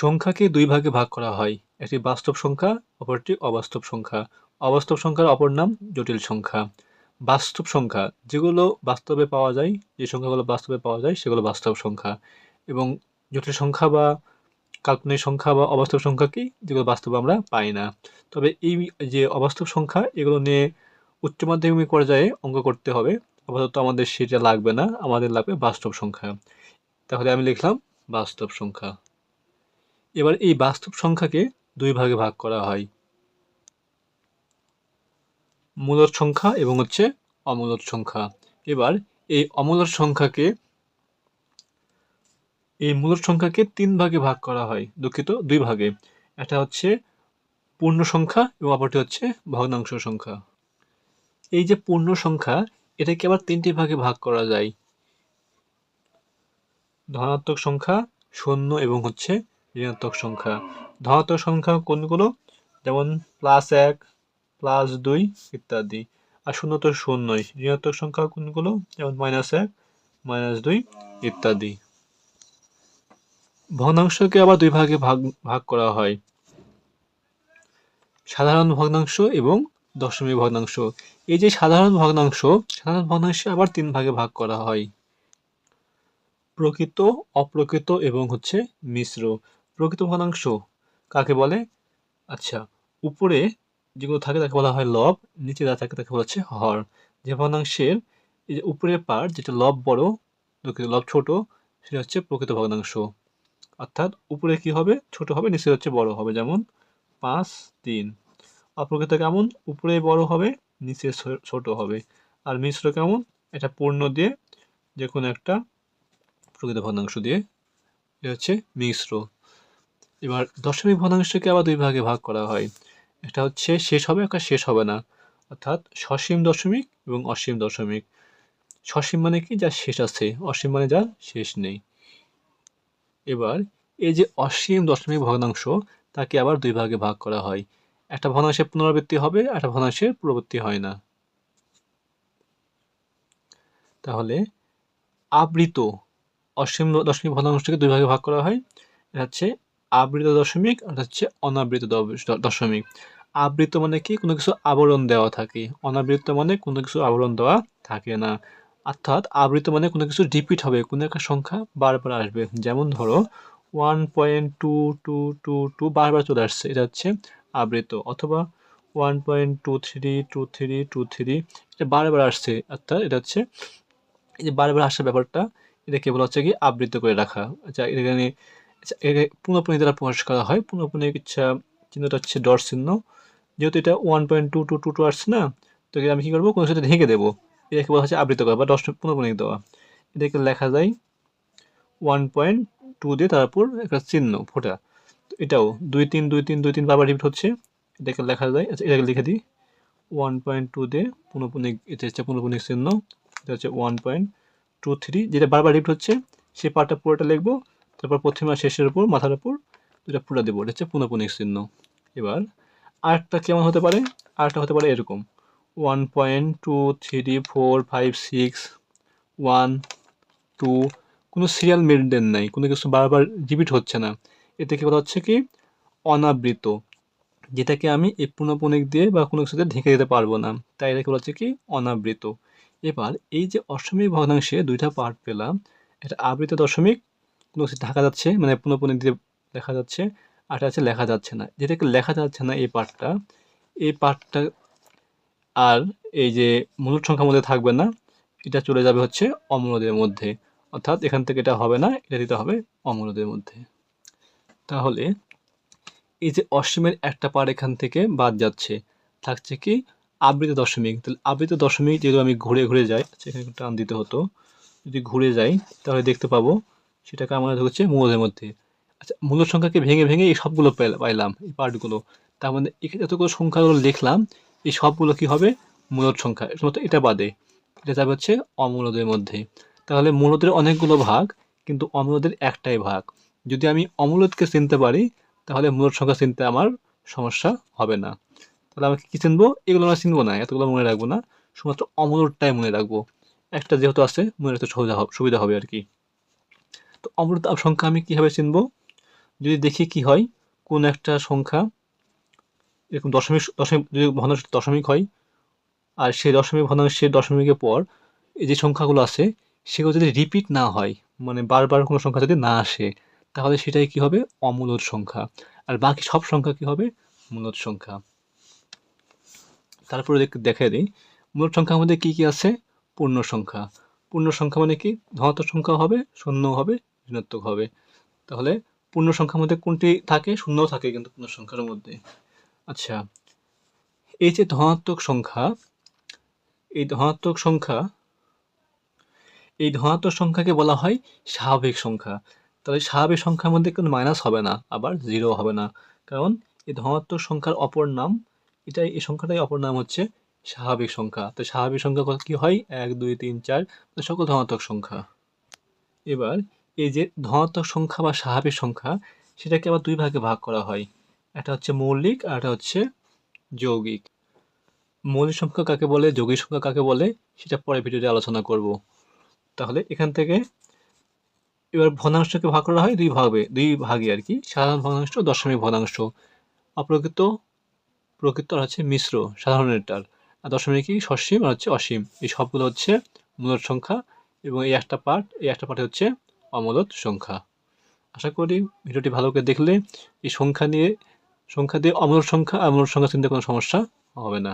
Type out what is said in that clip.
সংখ্যাকে দুই ভাগে ভাগ করা হয়। একটি বাস্তব সংখ্যা, অপরটি অবাস্তব সংখ্যা। অবাস্তব সংখ্যার অপর নাম জটিল সংখ্যা। বাস্তব সংখ্যা, যেগুলো বাস্তবে পাওয়া যায়, যে সংখ্যাগুলো বাস্তবে পাওয়া যায়, সেগুলো বাস্তব সংখ্যা। এবং জটিল সংখ্যা বা কাল্পনিক সংখ্যা বা অবাস্তব সংখ্যা কি, যেগুলো বাস্তবে আমরা পাই না। তবে এই যে অবাস্তব সংখ্যা, এগুলো নিয়ে উচ্চ মাধ্যমিক পর্যায়ে অঙ্ক করতে হবে। আপাতত আমাদের সেটা লাগবে না, আমাদের লাগবে বাস্তব সংখ্যা। তাহলে আমি লিখলাম বাস্তব সংখ্যা। এবার এই বাস্তব সংখ্যাকে দুই ভাগে ভাগ করা হয়। মূলদ সংখ্যা এবং হচ্ছে অমূলদ সংখ্যা। এবার এই অমূলদ সংখ্যাকে, এই মূলদ সংখ্যাকে তিন ভাগে ভাগ করা হয়, দুঃখিত, দুই ভাগে। একটা হচ্ছে পূর্ণ সংখ্যা এবং অপরটি হচ্ছে ভগ্নাংশ সংখ্যা। এই যে পূর্ণ সংখ্যা, এটাকে আবার তিনটি ভাগে ভাগ করা যায়। ধনাত্মক সংখ্যা শূন্য এবং হচ্ছে ঋণাত্মক সংখ্যা। ধনাত্মক সংখ্যা কোনগুলো? যেমন প্লাস এক প্লাস দুই ইত্যাদি। আর শূন্য তো শূন্যই। ঋণাত্মক সংখ্যা কোনগুলো? যেমন মাইনাস এক মাইনাস দুই ইত্যাদি। ভগ্নাংশকে আবার দুই ভাগে ভাগ ভাগ করা হয়। সাধারণ ভগ্নাংশ এবং দশমিক ভগ্নাংশ। এই যে সাধারণ ভগ্নাংশ, সাধারণ ভগ্নাংশে আবার তিন ভাগে ভাগ করা হয়। প্রকৃত, অপ্রকৃত এবং হচ্ছে মিশ্র। প্রকৃত ভগ্নাংশ কাকে বলে? আচ্ছা উপরে যেগুলো থাকে তাকে বলা হয় লব, নিচে যা থাকে তাকে বলা হচ্ছে হর। যে ভগ্নাংশের এই যে উপরের পার্ট যেটা লব বড় লব ছোট, সেটা হচ্ছে প্রকৃত ভগ্নাংশ। অর্থাৎ উপরে কি হবে? ছোট হবে, নিচে হচ্ছে বড় হবে। যেমন পাঁচ, তিন। অপ্রকৃত কেমন? উপরে বড় হবে, নিচে ছোট হবে। আর মিশ্র কেমন? এটা পূর্ণ দিয়ে যে কোনো একটা প্রকৃত ভগ্নাংশ দিয়ে। এটা হচ্ছে মিশ্র। এবার দশমিক ভগ্নাংশকে আবার দুই ভাগে ভাগ করা হয়। এটা হচ্ছে শেষ হবে একটা শেষ হবে না। অর্থাৎ সসীম দশমিক এবং অসীম দশমিক। সসীম মানে কি? যা শেষ আছে। অসীম মানে যার শেষ নেই। এবার এই যে অসীম দশমিক ভগ্নাংশ, তাকে আবার দুই ভাগে ভাগ করা হয়। একটা ভগ্নাংশের পুনরাবৃত্তি হবে একটা ভগ্নাংশের পুনরাবৃত্তি হয় না। তাহলে আবৃত অসীম দশমিক ভগ্নাংশকে দুই ভাগে ভাগ করা হয়। এটা হচ্ছে আবৃত দশমিক আর হচ্ছে অনাবৃত দশমিক আবৃত মানে কি? কোনো কিছু আবরণ দেওয়া থাকে। অনাবৃত মানে কোনো কিছু আবরণ দেওয়া থাকে না। অর্থাৎ আবৃত মানে কোনো কিছু রিপিট হবে, কোনো একটা সংখ্যা বারবার আসবে। যেমন ধরো one point two two two two বারবার চলে আসছে। এটা হচ্ছে আবৃত। অথবা one point two three two three two three এটা বারবার আসছে। অর্থাৎ এটা হচ্ছে, এই যে বারবার আসার ব্যাপারটা এটা কেবল হচ্ছে কি? আবৃত করে রাখা। আচ্ছা এখানে পুনঃপুনি দ্বারা প্রকাশ করা হয়। পুনঃপুনি ইচ্ছা চিহ্নটা হচ্ছে ডট চিহ্ন। যেহেতু এটা one point two two two two আসছে না, তো আমি কী করব? কোনো সাথে ঢেকে দেবো। এটাকে বলা হচ্ছে আবৃত করা বা দশ পুনঃপুনি দেওয়া। এটাকে লেখা যায় ওয়ান পয়েন্ট টু দিয়ে তারপর একটা চিহ্ন, ফোটা। এটাও দুই তিন দুই তিন দুই তিন বারবার রিপিট হচ্ছে। এটাকে লেখা যায়। আচ্ছা এটাকে লিখে দিই। ওয়ান পয়েন্ট টু দিয়ে পুনঃপুনিক এটা হচ্ছে পুনঃপুনিক চিহ্ন। এটা হচ্ছে ওয়ান পয়েন্ট টু থ্রি যেটা বারবার রিপিট হচ্ছে সেই পার্টটা পুরোটা লিখব। তারপর প্রথমে শেষের উপর, মাথার উপর দুটা পুরা দেবো, এটা হচ্ছে পুনঃপুনিক চিহ্ন। এবার আরেকটা কেমন হতে পারে? আরেকটা হতে পারে এরকম। One point two three four five six one two কোনো সিরিয়াল মেনটেন নাই, কোনো কিছু বারবার রিপিট হচ্ছে না। এতে কি বলা হচ্ছে কি? অনাবৃত, যেটাকে আমি এই পুনঃপুনিক দিয়ে বা কোনো কিছুতে ঢেকে দিতে পারব না। তাই এটাকে বলা হচ্ছে কি? অনাবৃত। এবার এই যে অষ্টমিক ভগ্নাংশে দুইটা পার্ট পেলাম, এটা আবৃত দশমিক কোনো কিছু ঢাকা যাচ্ছে মানে পুনঃপুনিক দিয়ে লেখা যাচ্ছে, আর আছে লেখা যাচ্ছে না। যেটাকে লেখা যাচ্ছে না এই পার্টটা এই পার্টটা আর এই যে মূলত সংখ্যার মধ্যে থাকবে না, এটা চলে যাবে হচ্ছে অমূলদের মধ্যে। অর্থাৎ এখান থেকে এটা হবে না, এটা দিতে হবে অমূলদের মধ্যে। তাহলে এই যে অসীমের একটা পার্ট এখান থেকে বাদ যাচ্ছে, থাকছে কি আবৃত দশমিক। তাহলে আবৃত দশমিক যেহেতু আমি ঘুরে ঘুরে যাই, সেখানে টান দিতে হতো। যদি ঘুরে যাই, তাহলে দেখতে পাবো সেটাকে আমাদের হচ্ছে মূলদের মধ্যে। আচ্ছা মূল সংখ্যাকে ভেঙে ভেঙে এই সবগুলো পাইলাম, এই পার্টগুলো। তার মধ্যে এখানে এতগুলো সংখ্যাগুলো লিখলাম, এই সবগুলো কি হবে? মূলত সংখ্যা শুধুমাত্র এটা বাদে। এটা যাবে হচ্ছে অমূলদের মধ্যে। তাহলে মূলদের অনেকগুলো ভাগ, কিন্তু অমূলদের একটাই ভাগ। যদি আমি অমূলদকে চিনতে পারি, তাহলে মূলত সংখ্যা চিনতে আমার সমস্যা হবে না। তাহলে আমাকে কী চিনবো? এগুলো আমরা চিনবো না, এতগুলো মনে রাখব না। শুধুমাত্র অমূলদটাই মনে রাখব। একটা যেহেতু আছে, মনে রাখতে সুবিধা সুবিধা হবে আর কি। তো অমূলত সংখ্যা আমি কীভাবে চিনবো? যদি দেখি কি হয়, কোন একটা সংখ্যা এরকম দশমিক দশমিক, যদি ভগ্নাংশ দশমিক হয়, আর সেই দশমিক ভগ্নাংশের দশমিকের পর এই যে সংখ্যাগুলো আছে, সেগুলো যদি রিপিট না হয় মানে বারবার কোনো সংখ্যা যদি না আসে, তাহলে সেটাই কি হবে? অমূলদ সংখ্যা। আর বাকি সব সংখ্যা কি হবে? মূলদ সংখ্যা। তারপরে দেখ- দিই। মূলদ সংখ্যার মধ্যে কি কি আছে? পূর্ণ সংখ্যা। পূর্ণ সংখ্যা মানে কি? ধনাত্মক সংখ্যা হবে শূন্য হবে ঋণাত্মক হবে। তাহলে পূর্ণ সংখ্যার মধ্যে কোনটি থাকে? শূন্য থাকে কিন্তু পূর্ণ সংখ্যার মধ্যে। আচ্ছা এই যে ধনাত্মক সংখ্যা, এই ধনাত্মক সংখ্যা, এই ধনাত্মক সংখ্যাকে বলা হয় স্বাভাবিক সংখ্যা। তাহলে স্বাভাবিক সংখ্যার মধ্যে কোনো মাইনাস হবে না, আবার জিরো হবে না। কারণ এই ধনাত্মক সংখ্যার অপর নাম, এটাই, এই সংখ্যাটাই অপর নাম হচ্ছে স্বাভাবিক সংখ্যা। তো স্বাভাবিক সংখ্যা কত কি হয়? এক, দুই, তিন, চার সকল ধনাত্মক সংখ্যা। এবার এই যে ধনাত্মক সংখ্যা বা স্বাভাবিক সংখ্যা, সেটাকে আবার দুই ভাগে ভাগ করা হয়। একটা হচ্ছে মৌলিক আর একটা হচ্ছে যৌগিক। মৌলিক সংখ্যা কাকে বলে, যৌগিক সংখ্যা কাকে বলে, সেটা পরে ভিডিওতে আলোচনা করব। তাহলে এখান থেকে এবার ভগ্নাংশকে ভাগ করা হয় দুই ভাগে দুই ভাগে আর কি। সাধারণ ভগ্নাংশ, দশমিক ভগ্নাংশ। অপ্রকৃত, প্রকৃত আর হচ্ছে মিশ্র সাধারণেরটার আর দশমিক কি? সসীম আর হচ্ছে অসীম। এই সবগুলো হচ্ছে মূলদ সংখ্যা এবং এই একটা পার্ট এই একটা পার্টে হচ্ছে অমূলদ সংখ্যা। আশা করি ভিডিওটি ভালো করে দেখলে এই সংখ্যা নিয়ে, সংখ্যা দিয়ে অমল সংখ্যা আর সংখ্যা চিন্তা কোনো সমস্যা হবে না।